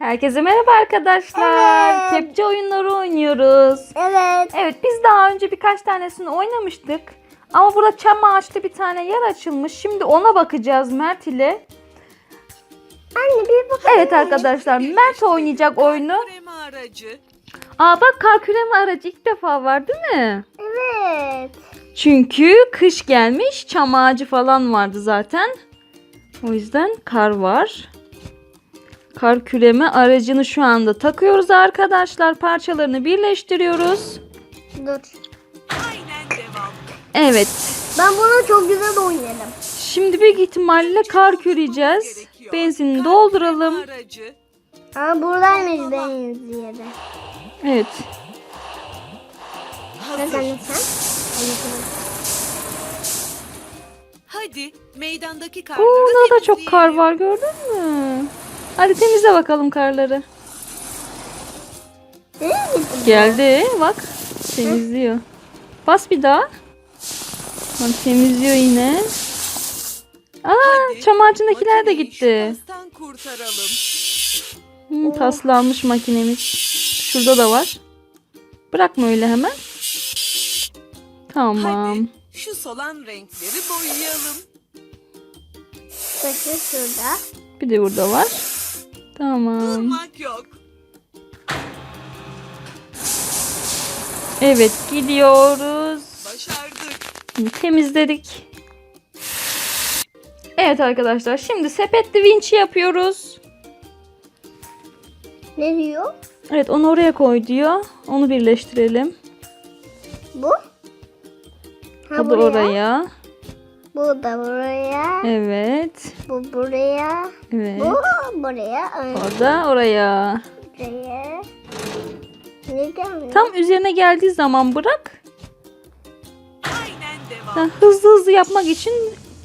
Herkese merhaba arkadaşlar. Evet. Kepçe oyunları oynuyoruz. Evet. Evet biz daha önce birkaç tanesini oynamıştık. Ama burada çam ağaçta bir tane yer açılmış. Şimdi ona bakacağız Mert ile. Anne bir bakalım. Evet arkadaşlar Mert oynayacak oyunu. Krema aracı. Aa bak kar küreme aracı ilk defa var değil mi? Evet. Çünkü kış gelmiş çam ağacı falan vardı zaten. O yüzden kar var. Kar küreme aracını şu anda takıyoruz arkadaşlar. Parçalarını birleştiriyoruz. Dur. Evet. Ben bunu çok güzel oynarım. Şimdi büyük ihtimalle kar küreyeceğiz. Benzinini dolduralım. Ama buradaymış benim yeri. Evet. Hadi meydandaki karları Burada da çok kar var gördün mü? Hadi temizle bakalım karları. Geldi bak. Temizliyor. Bas bir daha. Bak temizliyor yine. Aa Hadi, çam ağacındakiler de gitti. Hı, taslanmış makinemiz. Şurada da var. Bırakma öyle hemen. Tamam. Hadi şu solan renkleri boyayalım. Bakın şurada. Bir de burada var. Tamam. Durmak yok. Evet gidiyoruz. Başardık. Temizledik. Evet arkadaşlar şimdi sepetli vinç yapıyoruz. Ne diyor? Evet onu oraya koy diyor. Onu birleştirelim. Bu? Ha, da buraya. oraya. Bu da buraya. Evet. Bu buraya. Evet. Bu buraya. Ay, O da oraya. Buraya. Ne gelmiyor? Tam üzerine geldiği zaman bırak. Aynen devam. Ha, hızlı hızlı yapmak için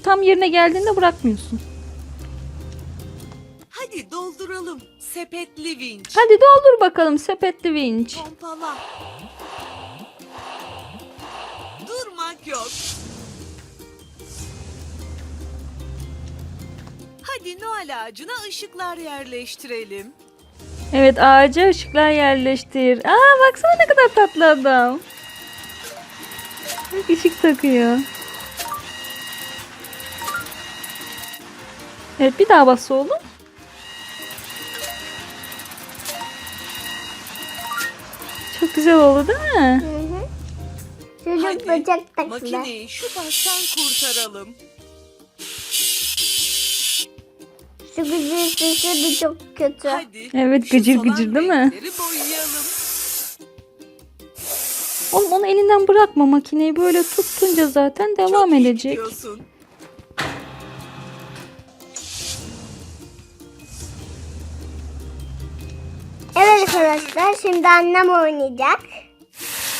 tam yerine geldiğinde bırakmıyorsun. Hadi dolduralım. Sepetli vinç. Hadi doldur bakalım sepetli vinç. Pompala. Durmak yok. Hadi Noel ağacına ışıklar yerleştirelim. Evet ağaca ışıklar yerleştir. Aa baksana ne kadar tatlı adam. Bak ışık takıyor. Evet bir daha bas oğlum. Çok güzel oldu değil mi? Hı hı. Çocuk Hadi bacak taksılar. makineyi şu pastan kurtaralım. Şu gücün sesi de çok kötü. Hadi. Evet, şu gıcır gıcır değil mi? renkleri boyayalım. Oğlum onu elinden bırakma makineyi böyle tutunca zaten devam Çok iyi edecek. gidiyorsun. Evet arkadaşlar şimdi annem oynayacak.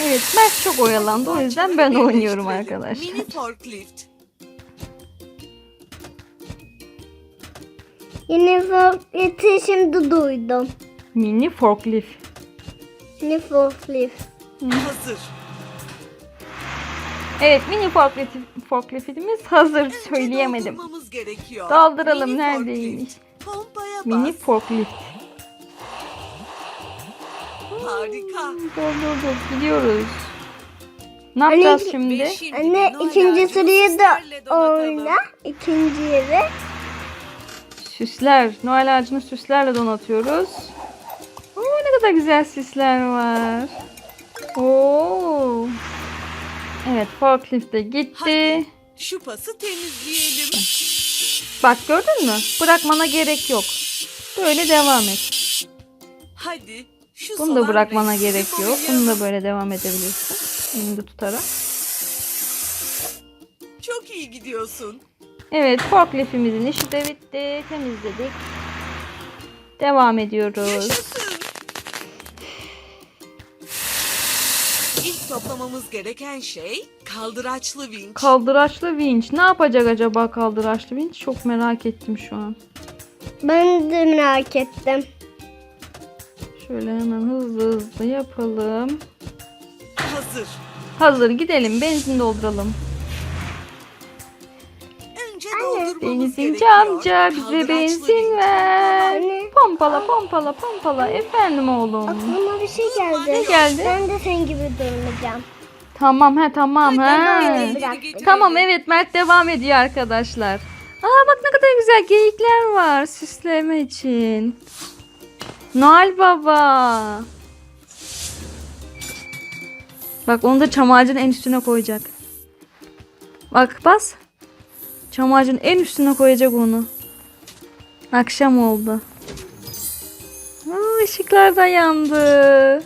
Evet Mert çok oyalandı o yüzden ben oynuyorum arkadaşlar. Mini forklift. Yeni forklifti şimdi duydum. Mini forklift. Yeni forklift. Hazır. Evet mini forklift, forkliftimiz hazır Önce söyleyemedim. doldurmamız gerekiyor. Dolduralım, Mini neredeymiş? forklift. Pompaya bas. Mini forklift. Harika. Dur dur dur gidiyoruz. Ne yapacağız Anne, şimdi? Anne ikinci süslerle da oyna. İkinci yeri. Süsler. Noel ağacını süslerle donatıyoruz. Oo, ne kadar güzel süsler var. Oo. Evet forklift de gitti. Hadi. Şu pası temizleyelim. Bak gördün mü? Bırakmana gerek yok. Böyle devam et. Hadi. Şu Bunu da bırakmana gerek yok. Bunu da böyle devam edebilirsin. Elinde tutarak. Çok iyi gidiyorsun. Evet forkliftimizin işi de bitti. Temizledik. Devam ediyoruz. Yaşasın. İlk toplamamız gereken şey kaldıraçlı vinç. Kaldıraçlı vinç. Ne yapacak acaba kaldıraçlı vinç? Çok merak ettim şu an. Ben de merak ettim. Şöyle hemen hızlı hızlı yapalım. Hazır. Hazır gidelim benzin dolduralım. Benzinci amca bize benzin ver. Pompala pompala pompala. Efendim oğlum. Aklıma bir şey geldi. Ne geldi? Ben de senin gibi durmayacağım. Tamam he tamam he. Tamam evet Mert devam ediyor arkadaşlar. Aa bak ne kadar güzel geyikler var süsleme için. Noel Baba. Bak onu da çam ağacının en üstüne koyacak. Bak bas. Çam ağacının en üstüne koyacak onu. Akşam oldu. Aa, ışıklar da yandı.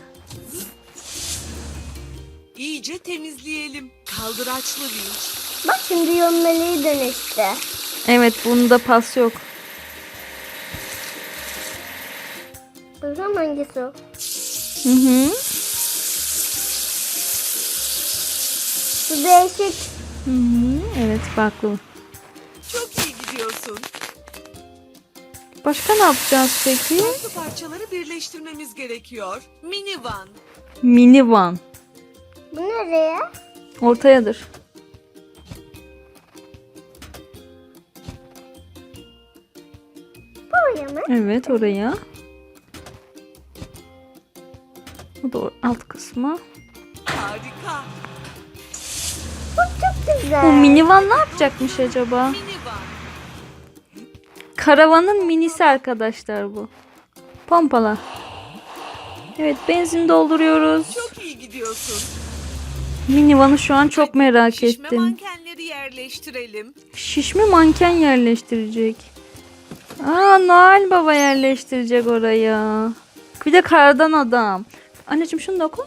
İyice temizleyelim. Kaldıraçlı vinç. Bak şimdi yönmeliği dönüştü. Evet bunda pas yok. Bakalım hangisi o? Hı hı. Bu değişik. Hı hı. Evet farklı. Başka ne yapacağız peki? Farklı parçaları birleştirmemiz gerekiyor. Mini van. Mini van. Bu nereye? Ortayadır. Buraya mı? Evet oraya. Bu da alt kısmı. Harika. Bu çok güzel. Bu mini van ne yapacakmış acaba? Mini van. Karavanın minisi arkadaşlar bu. Pompala. Evet benzin dolduruyoruz. Çok iyi gidiyorsun. Mini vanı şu an çok merak Şişme ettim. mankenleri yerleştirelim. Şişme manken yerleştirecek. Aa Noel Baba yerleştirecek oraya. Bir de kardan adam. Anneciğim şunu da koy.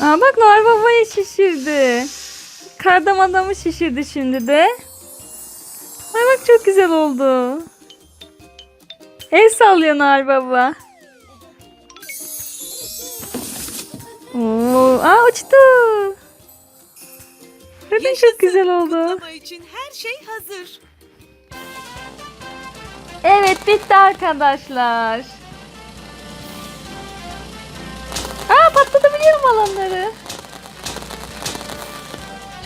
Aa bak Noel Baba'yı şişirdi. Kardam adamı şişirdi şimdi de. Ay bak çok güzel oldu. El sallıyor Noel Baba. Oo, aa uçtu. Zaten çok güzel oldu. Kutlama için her şey hazır. Evet bitti arkadaşlar. Aa patlatabiliyorum alanları.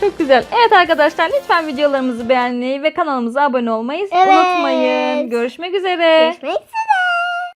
Çok güzel. Evet arkadaşlar lütfen videolarımızı beğenmeyi ve kanalımıza abone olmayı Evet. unutmayın. Görüşmek üzere. Görüşmek üzere.